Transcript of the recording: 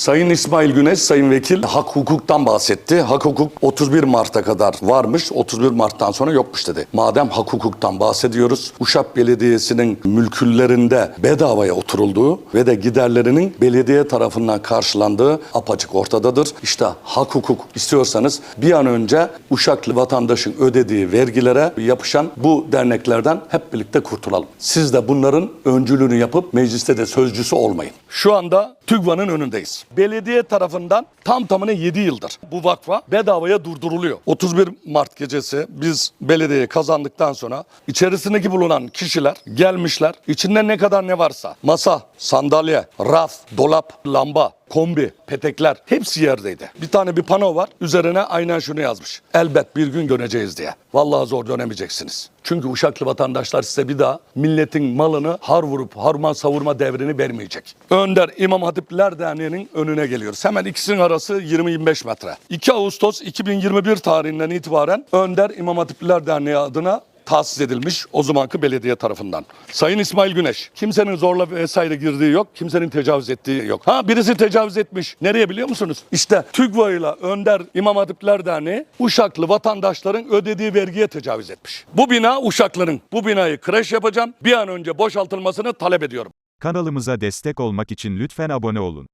Sayın İsmail Güneş, Sayın Vekil hak hukuktan bahsetti. Hak hukuk 31 Mart'a kadar varmış, 31 Mart'tan sonra yokmuş dedi. Madem hak hukuktan bahsediyoruz, Uşak Belediyesi'nin mülküllerinde bedavaya oturulduğu ve de giderlerinin belediye tarafından karşılandığı apaçık ortadadır. İşte hak hukuk istiyorsanız bir an önce Uşaklı vatandaşın ödediği vergilere yapışan bu derneklerden hep birlikte kurtulalım. Siz de bunların öncülüğünü yapıp mecliste de sözcüsü olmayın. Şu anda TÜGVA'nın önündeyiz. Belediye tarafından tam tamına 7 yıldır bu vakfa bedavaya durduruluyor. 31 Mart gecesi biz belediyeyi kazandıktan sonra içerisindeki bulunan kişiler gelmişler. İçinde ne kadar ne varsa masa, sandalye, raf, dolap, lamba, kombi, petekler hepsi yerdeydi. Bir tane bir pano var. Üzerine aynen şunu yazmış. Elbet bir gün döneceğiz diye. Vallahi zor dönemeyeceksiniz. Çünkü Uşaklı vatandaşlar size bir daha milletin malını har vurup harman savurma devrini vermeyecek. Önder İmam Hatipliler Derneği'nin önüne geliyoruz. Hemen ikisinin arası 20-25 metre. 2 Ağustos 2021 tarihinden itibaren Önder İmam Hatipliler Derneği adına tahsis edilmiş o zamanki belediye tarafından. Sayın İsmail Güneş, kimsenin zorla vesaire girdiği yok, kimsenin tecavüz ettiği yok. Ha birisi tecavüz etmiş. Nereye biliyor musunuz? İşte TÜGVA ile Önder İmam Hatipler Derneği Uşaklı vatandaşların ödediği vergiye tecavüz etmiş. Bu bina Uşaklı'nın. Bu binayı kreş yapacağım. Bir an önce boşaltılmasını talep ediyorum. Kanalımıza destek olmak için lütfen abone olun.